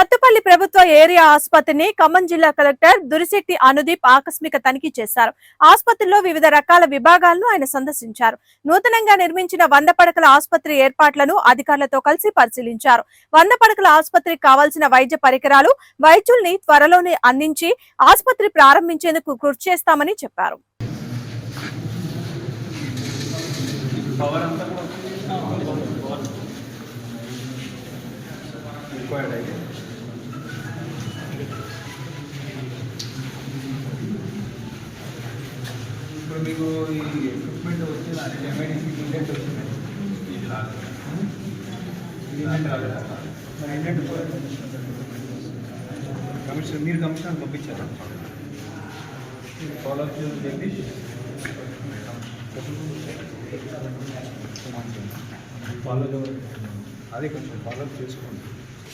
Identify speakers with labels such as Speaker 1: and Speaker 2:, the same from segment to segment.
Speaker 1: సత్తుపల్లి ప్రభుత్వ ఏరియా ఆసుపత్రిని ఖమ్మం జిల్లా కలెక్టర్ దురిశెట్టి అనుదీప్ ఆకస్మిక తనిఖీ చేశారు. ఆసుపత్రిలో వివిధ రకాల విభాగాలను ఆయన సందర్శించారు. నూతనంగా నిర్మించిన వంద పడకల ఆసుపత్రి ఏర్పాట్లను అధికారులతో కలిసి పరిశీలించారు. వంద పడకల ఆసుపత్రికి కావాల్సిన వైద్య పరికరాలు వైద్యుల్ని త్వరలోనే అందించి ఆసుపత్రి ప్రారంభించేందుకు కృషి చేస్తామని చెప్పారు.
Speaker 2: పవర్ అంతా పవర్ ఇప్పుడు మీకు ఈ ఎక్విప్మెంట్ వచ్చింది ఎంఐడిసి ఇండెంట్ వచ్చింది ఇది రాలేదు ఇండెంట్ రాలేదా మరి ఇండెంట్ కమిషనర్ మీరు కమిషనర్ పంపించారా. ఫాలో అప్ జగదీష్ ఫాలో అదే కొంచెం ఫాలో అప్ చేసుకోండి.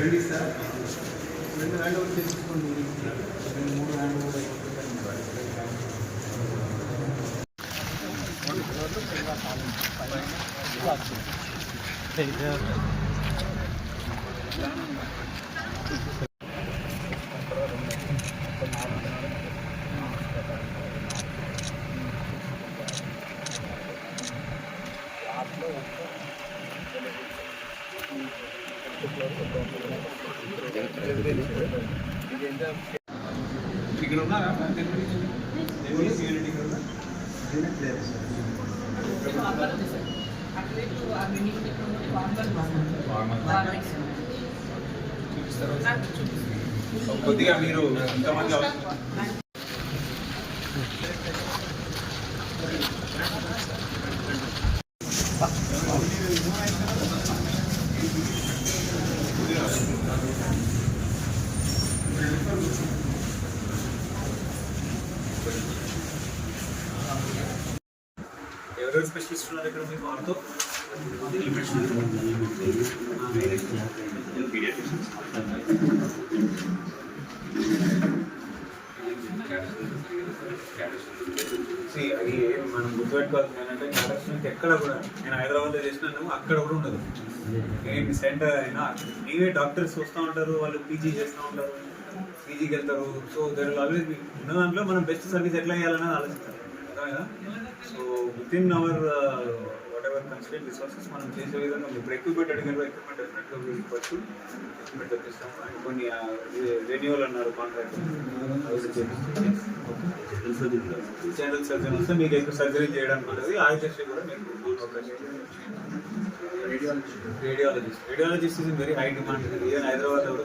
Speaker 2: రెండు ఇస్తారా రెండు హ్యాండ్ ఓవర్ చేసుకోండి రెండు మూడు హ్యాండ్ ఓవర్ ఇక్కడ ఉన్నారా యూనిట్ ఇక్కడ ఉందా చూపిస్తారు కొద్దిగా మీరు ఇంతమంది అవసరం ఎవరెవరు స్పెషలిస్ట్ ఉన్న ఇక్కడ మీకు ఆర్థో అది మనం గుర్తుపెట్టుకోవాల్సింది ఏంటంటే క్యాటర్స్మెంట్ ఎక్కడ కూడా నేను హైదరాబాద్లో చేసినాను అక్కడ కూడా ఉండదు. ఏం సెంటర్ అయినా నీవే డాక్టర్స్ వస్తూ ఉంటారు వాళ్ళు పీజీ చేస్తూ ఉంటారు పీజీకి వెళ్తారు. సో దర్ ఆల్వేస్ ఉన్న దాంట్లో మనం బెస్ట్ సర్వీస్ ఎట్లా చేయాలని ఆలోచిస్తారు. So within our whatever constant resources మనం చేసే విధంగా ఇప్పుడు ఎక్విప్మెంట్ అడిగారు ఎక్విప్మెంట్ డెఫినెట్గా ఇవ్వచ్చు ఎక్విప్మెంట్ తెప్పిస్తాము. అండ్ కొన్ని రెన్యూవల్ అన్నారు కాంట్రాక్ట్ జనరల్ సర్జన్ వస్తే మీకు ఎక్కువ సర్జరీ చేయడానికి ఉంటుంది. ఆయుష్ కూడా మీకు radiologist radiologist is very high demand even Hyderabad కూడా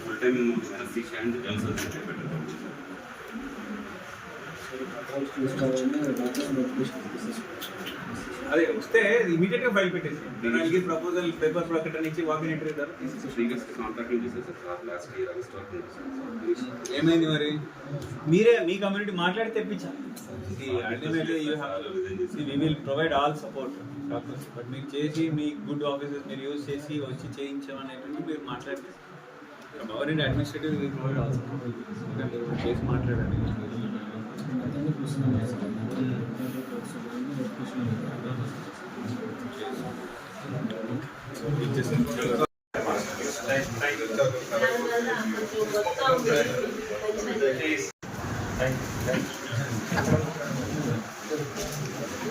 Speaker 3: full time anaesthesia and general surgery పెట్టారు
Speaker 2: అదే వస్తే ఇమీడియట్ గా ఫైల్ పెట్టేసి దానికి ప్రపోజల్ పేపర్ ప్రకటన ఇచ్చి వాకింగ్ ఎంట్రీ ఇద్దారు
Speaker 3: శ్రీగస్ కాంట్రాక్టింగ్ చేసేసారు సార్ లాస్ట్ ఇయర్ ఆగస్ట్ వరకు
Speaker 2: ఏమైంది మరి మీరే మీ కమ్యూనిటీ మాట్లాడి తెప్పించాలి ultimately you we will provide all support doctors but మీరు చేసి మీ గుడ్ ఆఫీసెస్ మీరు యూజ్ చేసి వచ్చి చేయించడం అనేటువంటి మీరు మాట్లాడి power and administrative will provide all support చేసి మాట్లాడండి 来来来，来来来，来，